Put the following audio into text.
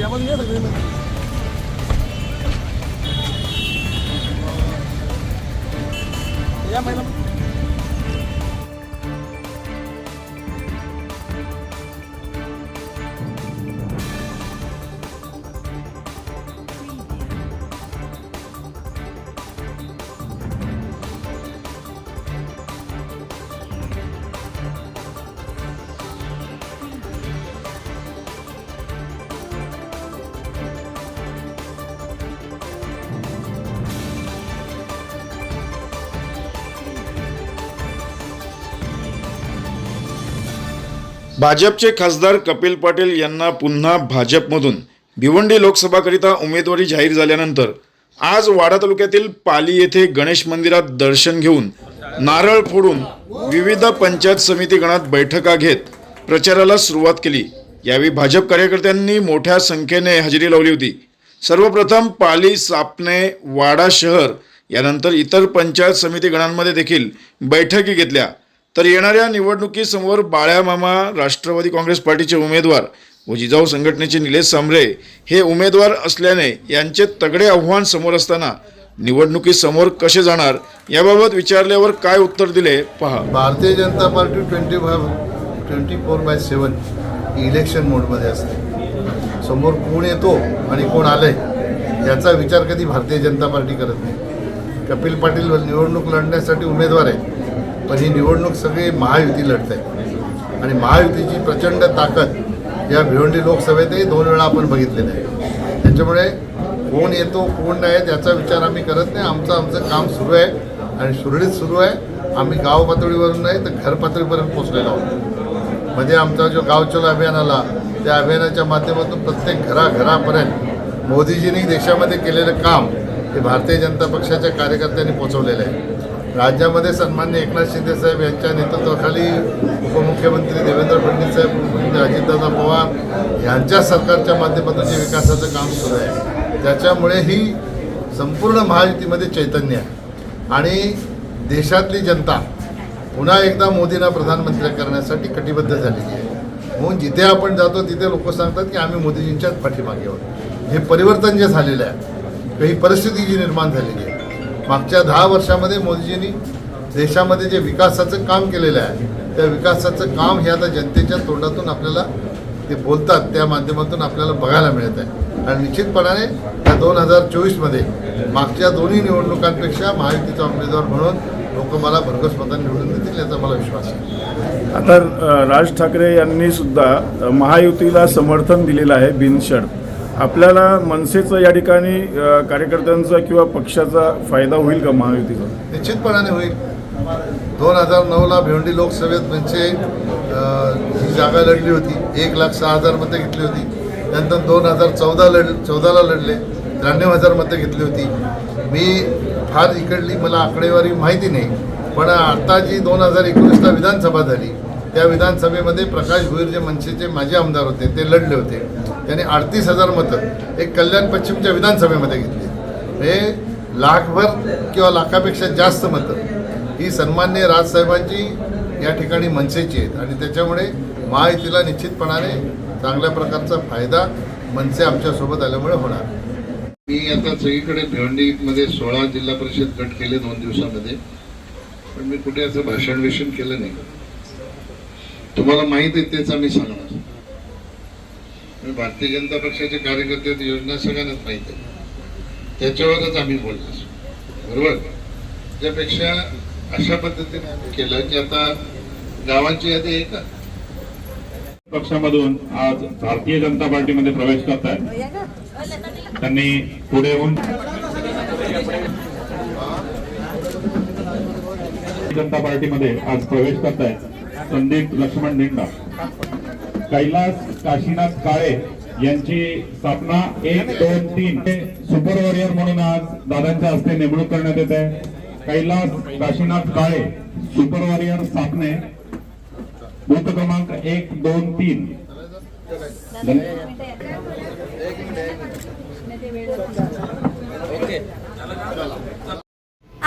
यामध्ये या सगळे या महिला भाजपचे खासदार कपिल पाटील यांना पुन्हा भाजपमधून भिवंडी लोकसभाकरिता उमेदवारी जाहीर झाल्यानंतर आज वाडा तालुक्यातील पाली येथे गणेश मंदिरात दर्शन घेऊन नारळ फोडून विविध पंचायत समिती गणात बैठका घेत प्रचाराला सुरुवात केली. यावेळी भाजप कार्यकर्त्यांनी मोठ्या संख्येने हजेरी लावली होती. सर्वप्रथम पाली सापणे वाडा शहर यानंतर इतर पंचायत समिती गणांमध्ये देखील बैठकी घेतल्या. तर येणाऱ्या निवडणुकीसमोर बाळ्यामामा राष्ट्रवादी काँग्रेस पार्टीचे उमेदवार व जिजाऊ संघटनेचे निलेश सांबरे हे उमेदवार असल्याने यांचे तगडे आव्हान समोर असताना निवडणुकीसमोर कसे जाणार याबाबत विचारल्यावर काय उत्तर दिले पहा. Bharatiya Janata Party twenty five twenty four by seven election मोडमध्ये असते. समोर कोण येतो आणि कोण आलंय याचा विचार कधी भारतीय जनता पार्टी करत नाही. कपिल पाटील निवडणूक लढण्यासाठी उमेदवार आहे पण ही निवडणूक सगळी महायुती लढत आहे आणि महायुतीची प्रचंड ताकद या भिवंडी लोकसभेतही दोन वेळा आपण बघितलेलं आहे. त्याच्यामुळे कोण येतो कोण नाही याचा विचार आम्ही करत नाही. आमचं आमचं काम सुरू आहे आणि सुरळीत सुरू आहे. आम्ही गाव पातळीवरून नाही तर घर पातळीपर्यंत पोचलेलो आहोत. मध्ये आमचा जो गाव चलो अभियान आला त्या अभियानाच्या माध्यमातून प्रत्येक घराघरापर्यंत मोदीजींनी देशामध्ये केलेलं काम हे भारतीय जनता पक्षाच्या कार्यकर्त्यांनी पोचवलेलं आहे. राज्यामध्ये सन्मान्य एकनाथ शिंदे साहेब यांच्या नेतृत्वाखाली उपमुख्यमंत्री देवेंद्र फडणवीस साहेब उपमुख्यमंत्री अजितदादा पवार यांच्या सरकारच्या माध्यमातून जे विकासाचं काम सुरू आहे त्याच्यामुळे ही संपूर्ण महायुतीमध्ये चैतन्य आहे. आणि देशातली जनता पुन्हा एकदा मोदींना प्रधानमंत्री करण्यासाठी कटिबद्ध झालेली आहे. म्हणून जिथे आपण जातो तिथे लोक सांगतात की आम्ही मोदीजींच्याच पाठीमागे आहोत. हे परिवर्तन जे झालेलं आहे काही परिस्थिती जी निर्माण झालेली आहे मागच्या दहा वर्षामध्ये मोदीजींनी देशामध्ये जे विकासाचं काम केलेलं आहे त्या विकासाचं काम हे आता जनतेच्या तोंडातून आपल्याला ते बोलतात त्या माध्यमातून आपल्याला बघायला मिळत आहे. आणि निश्चितपणाने या दोन हजार चोवीसमध्ये मागच्या दोन्ही निवडणुकांपेक्षा महायुतीचा उमेदवार म्हणून लोक मला भरघोस मतांनी निवडून देतील याचा मला विश्वास आहे. आता राज ठाकरे यांनी सुद्धा महायुतीला समर्थन दिलेलं आहे बिनशर्त. आपल्याला मनसेचं या ठिकाणी कार्यकर्त्यांचा किंवा पक्षाचा फायदा होईल का महायुतीचा? निश्चितपणाने होईल. दोन हजार नऊला भिवंडी लोकसभेत म्हणजे ही जागा लढली होती. एक लाख सहा हजार मतं घेतली होती. त्यानंतर दोन हजार चौदा लढ चौदाला लढले. त्र्याण्णव हजार मतं घेतली होती. मी फार इकडली मला आकडेवारी माहिती नाही. पण आता जी दोन हजार एकोणीसला विधानसभा झाली त्या विधानसभेमध्ये प्रकाश भोईर जे मनसेचे माजी आमदार होते ते लढले होते. त्यांनी अडतीस हजार मतं एक कल्याण पश्चिमच्या विधानसभेमध्ये घेतली. हे लाखभर किंवा लाखापेक्षा जास्त मतं ही सन्मान्य राजसाहेबांची या ठिकाणी मनसेची आहेत. आणि त्याच्यामुळे महायुतीला निश्चितपणाने चांगल्या प्रकारचा फायदा मनसे आमच्यासोबत आल्यामुळे होणार. मी आता सगळीकडे भिवंडीमध्ये सोळा जिल्हा परिषद गट केले दोन दिवसामध्ये. पण मी कुठे असं भाषण विषण केलं नाही. तुम्हाला माहीत आहे तेच आम्ही सांगणार. भारतीय जनता पक्षाचे कार्यकर्ते योजना सगळ्यांनाच माहीत आहे. त्याच्यावरच आम्ही बोलणार. बरोबर? त्यापेक्षा अशा पद्धतीने आम्ही केलं की आता गावांची यादी आहे का? पक्षामधून आज भारतीय जनता पार्टीमध्ये प्रवेश करत आहेत त्यांनी पुढे येऊन जनता पार्टीमध्ये आज प्रवेश करत आहेत संदीप लक्ष्मण दिंडा कैलास काशीनाथ काळे यांची स्थापना एक दोन तीन सुपर वॉरियर म्हणून आज दादांच्या हस्ते नेमणूक करण्यात येत आहे. कैलास काशीनाथ काळे सुपर वॉरियर स्थापने. बूथ क्रमांक एक दोन तीन.